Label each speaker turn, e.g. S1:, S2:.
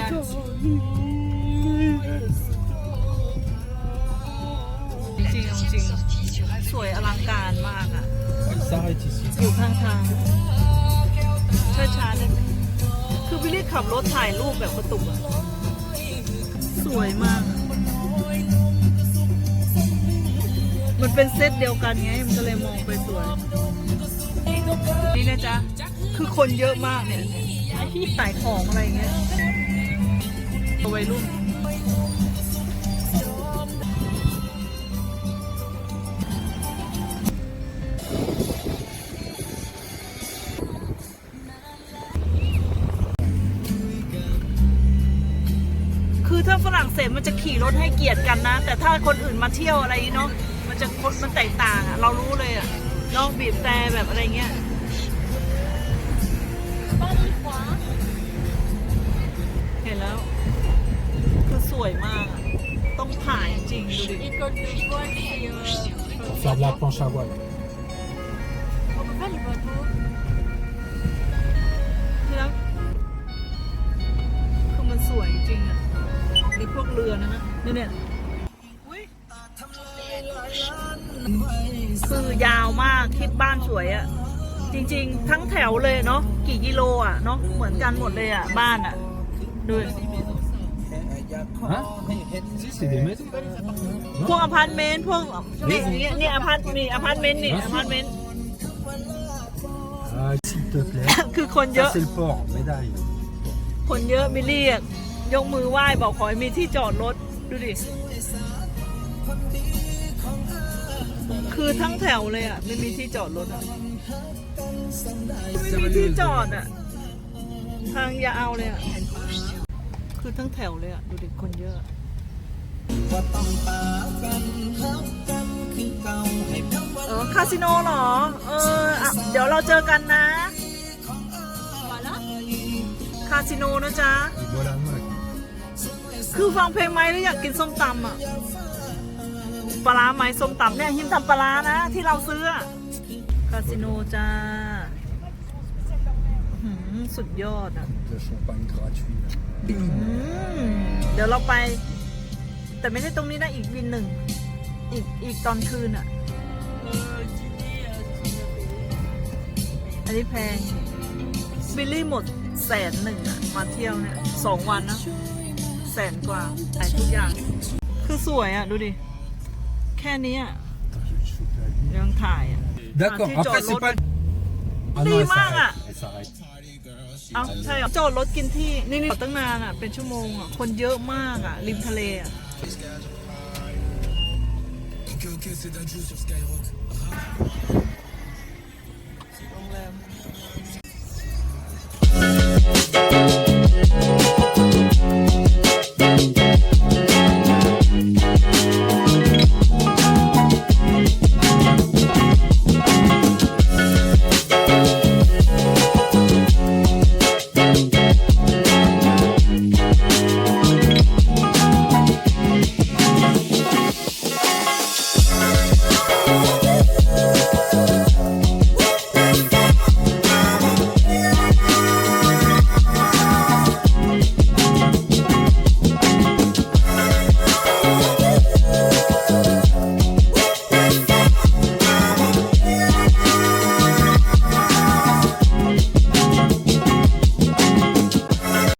S1: นะจริงๆเอาจริงสวยอลังการมากอะ
S2: Il s'arrête ici.
S1: อยู่ข้างทางช้าๆเลยคือวิลลี่ขับรถถ่ายรูปแบบกระตุกอะสวยมากอะมันเป็นเซตเดียวกันไง มันก็เลยมองไปสวย นี่นะจ๊ะ คือคนเยอะมากเนี่ยที่ขายของอะไรเงี้ยเอาวั ยรุ่นคือถ้าฝรั่งเศสมันจะขี่รถให้เกียรติกันนะ แต่ถ้าคนอื่นมาเที่ยวอะไรเนาะมันจะคนมันแตกต่างอะเรารู้เลยอะน้องบีบแต่แบบอะไรเงี้ย
S3: école de voile et. Euh,
S2: Pour faire de la planche à voile.
S3: on peut pas les bateaux.
S1: ที่แล้วคือมันสวยจริงอะในพวกเรือนะนะเนี่ยเนี่ยคือยาวมากคิดบ้านสวยอะจริง ๆ ทั้งแถวเลยเนาะกี่กิโลอะเนาะเหมือนกันหมดเลยอะบ้านอะดู
S2: Hein Si, c'est des maisons.
S1: พวกอพาร์ตเมนต์พวกนี่นี่นี่อพาร์ตนี่อพาร์ตเมนต์นี่อพาร์ตเมนต์
S2: Ah, s'il te plaît.
S1: คือคนเย
S2: Ça,
S1: อะ
S2: c'est le port, médaille.
S1: คนเยอะมิลลี่อะยกมือไหว้บอกขอให้มีที่จอดรถดูดิ คือทั้งแถวเลยอะ ไม่มีที่จอดรถอะ ไม่มีที่จอดอะ ทางยาวเลยอะ คือทั้งแถวเลยอะ ดูดิคนเยอะอะเออคาสิโนเหรอ เอออะเดี๋ยวเราเจอกันนะ
S3: Voilà.
S1: คาสิโนนะจ๊ะ
S2: Et voilà, moi.
S1: คือฟังเพลงไหมแล้วอยากกินส้มตำอะ ปลาร้าไหมส้มตำเนี่ยหิมทำปลาร้านะ ที่เราซื้ออะคาสิโนจ้าอื้อหือสุดยอดอะ
S2: De champagne gratuit.
S1: อืมเดี๋ยวเราไป แต่ไม่ใช่ตรงนี้นะอีกวินหนึ่ง อีกอีกตอนคืนอะ
S3: Euh, dîner, euh, tu m'as payé.
S1: อันนี้แพง บิลลี่หมดแสนหนึ่งอะมาเที่ยวเนี่ยสองวันนะ แสนกว่าไอ้ทุกอย่าง คือสวยอะดูดิ แค่นี้อะ
S2: Attends, je vais te shooter la lumière.
S1: ยังถ่ายอะ
S2: D'accord,
S1: Ah, tu
S2: après,
S1: jolles
S2: c'est pas. Ah
S1: Dis,
S2: non, elle
S1: Mara.
S2: s'arrête.
S1: เอาใช่เหรอจอดรถกินที่ นี่นี่ตั้งนานอะ เป็นชั่วโมงอะ คนเยอะมากอะ ริมทะเลอะโรงแรม